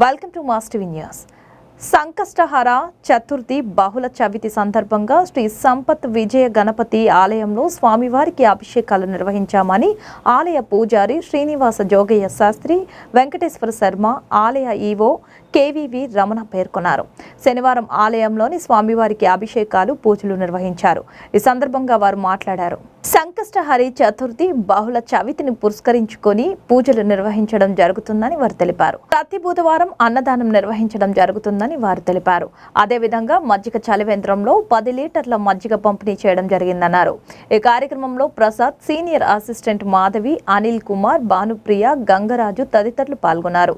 Welcome to Mass TV news Sankashtahara Chaturthi బహుళ చవితి సందర్భంగా శ్రీ సంపత్ విజయ గణపతి ఆలయంలో స్వామివారికి అభిషేకాలు నిర్వహించామని ఆలయ పూజారి శ్రీనివాస జోగయ్య శాస్త్రి వెంకటేశ్వర శర్మ ఆలయ ఈవో కేవీవి రమణ పేర్కొన్నారు. శనివారం ఆలయంలోని స్వామివారికి అభిషేకాలు పూజలు నిర్వహించారు. ఈ సందర్భంగా వారు మాట్లాడారు. సంకష్టహరి చతుర్థి బహుళ చవితిని పురస్కరించుకొని పూజలు నిర్వహించడం జరుగుతుందని వారు తెలిపారు. ప్రతి బుధవారం అన్నదానం నిర్వహించడం జరుగుతుందని వారు తెలిపారు. అదేవిధంగా మజ్జిగ చలివేంద్రంలో పది లీటర్ల మజ్జిగ పంపిణీ చేయడం జరిగిందన్నారు. ఈ కార్యక్రమంలో ప్రసాద్ సీనియర్ అసిస్టెంట్ మాధవి అనిల్ కుమార్ భానుప్రియ గంగరాజు తదితరులు పాల్గొన్నారు.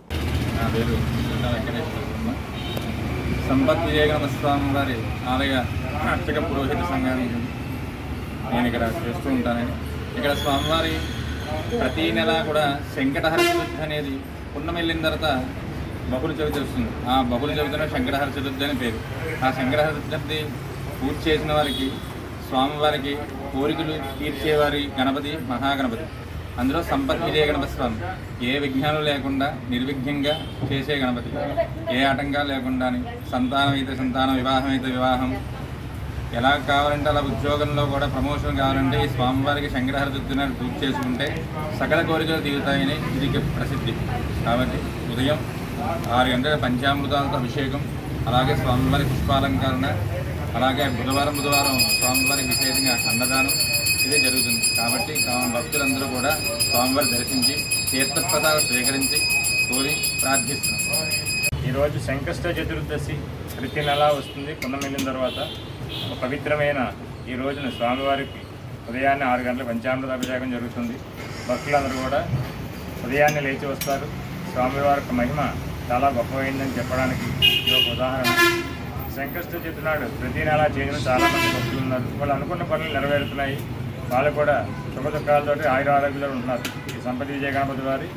సంపత్ విజయగణ స్వామి వారి ఆలయ అర్చక పురోహిత సంఘానికి నేను ఇక్కడ చేస్తూ ఉంటానని. ఇక్కడ స్వామివారి ప్రతి నెల కూడా శంకటహర చతుర్థి అనేది పున్నం వెళ్ళిన తర్వాత బహుళ చవితి వస్తుంది. ఆ బహుళ చవితిలో శంకటహర చతుర్థి అని పేరు. ఆ శంకటహర చతుర్థి పూర్తి చేసిన వారికి స్వామివారికి కోరికలు తీర్చేవారి గణపతి మహాగణపతి. అందులో సంపత్ విజయ గణపతి స్వామి. ఏ విఘ్నాలు లేకుండా నిర్విఘ్నంగా చేసే గణపతి. ఏ ఆటంకాలు లేకుండా సంతానం అయితే సంతానం వివాహం అయితే వివాహం ఎలా కావాలంటే అలా ఉద్యోగంలో కూడా ప్రమోషన్ కావాలంటే ఈ స్వామివారికి శంకరహర దుద్దునాడు పూజ చేసుకుంటే సకల కోరికలు తీరుతాయని ఇది ప్రసిద్ధి. కాబట్టి ఉదయం ఆరు గంటల పంచామృతాలతో అభిషేకం అలాగే స్వామివారి పుష్పాలంకరణ అలాగే బుధవారం బుధవారం స్వామివారికి విశేషంగా అన్నదానం ఇది జరుగుతుంది. కాబట్టి భక్తులందరూ కూడా స్వామివారి దర్శించి తీర్థప్రదాలు స్వీకరించి కోరి ప్రార్థిస్తున్నాం. ఈరోజు సంకష్ట చతుర్దశి ప్రతి నెలా వస్తుంది పున్నం వెళ్ళిన తర్వాత. పవిత్రమైన ఈ రోజున స్వామివారికి ఉదయాన్నే ఆరు గంటల పంచామృత అభిషేకం జరుగుతుంది. భక్తులందరూ కూడా ఉదయాన్నే లేచి వస్తారు. స్వామివారి యొక్క మహిమ చాలా గొప్పమైందని చెప్పడానికి ఇది ఒక ఉదాహరణ. సంకష్ట చతుర్థి నాడు ప్రతి నెల చేయడం చాలామంది భక్తులు ఉన్నారు. వాళ్ళు అనుకున్న పనులు నెరవేరుతున్నాయి. వాళ్ళు కూడా సుఖ దుఃఖాలతోటి ఆయుర ఆరోగ్యాలు ఉంటున్నారు. ఈ సంపతి విజయ గణపతి వారి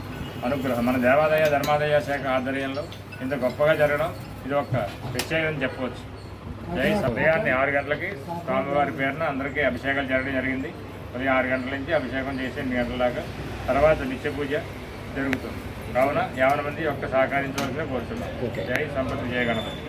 అనుగ్రహం. మన దేవాదాయ ధర్మాదాయ శాఖ ఆధ్వర్యంలో ఇంత గొప్పగా జరగడం ఇది ఒక ప్రత్యేకత చెప్పవచ్చు. ఉదయాన్నే ఆరు గంటలకి స్వామివారి పేరున అందరికీ అభిషేకాలు జరగడం జరిగింది. ఉదయం ఆరు గంటల నుంచి అభిషేకం చేసి ఎనిమిది గంటల దాకా. తర్వాత నిత్య పూజ జరుగుతుంది. కావున యావన మంది యొక్క సహకరించవలసిన కోరుతున్నాం జై సంపత్ విజయ గణపతి